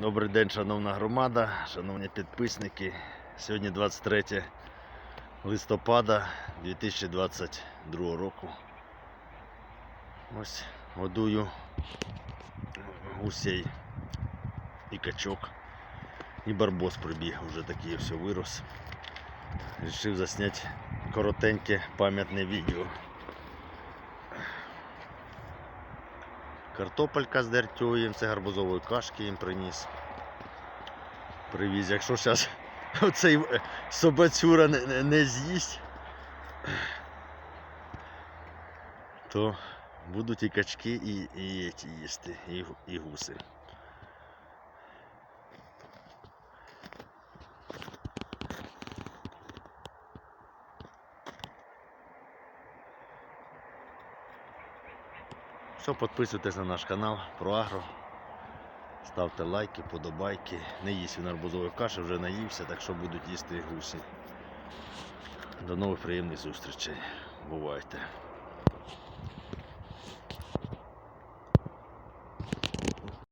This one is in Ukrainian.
Добрий день, шановна громада, шановні підписники. Сьогодні 23 листопада 2022 року. Ось годую гусей і качок. І барбос прибіг, вже такий все вирос. Рішив засняти коротеньке пам'ятне відео. Картопелька з дертюєм, це гарбузової кашки їм приніс. Привіз. Якщо зараз оцей е, собацюра не, не, не з'їсть, то будуть і качки, і, і, і їсти, і, і гуси. Все, підписуйтесь на наш канал про агро. Ставте лайки, подобайки. Не їсть він арбузової каші, вже наївся, так що будуть їсти гусі. До нових приємних зустрічей. Бувайте.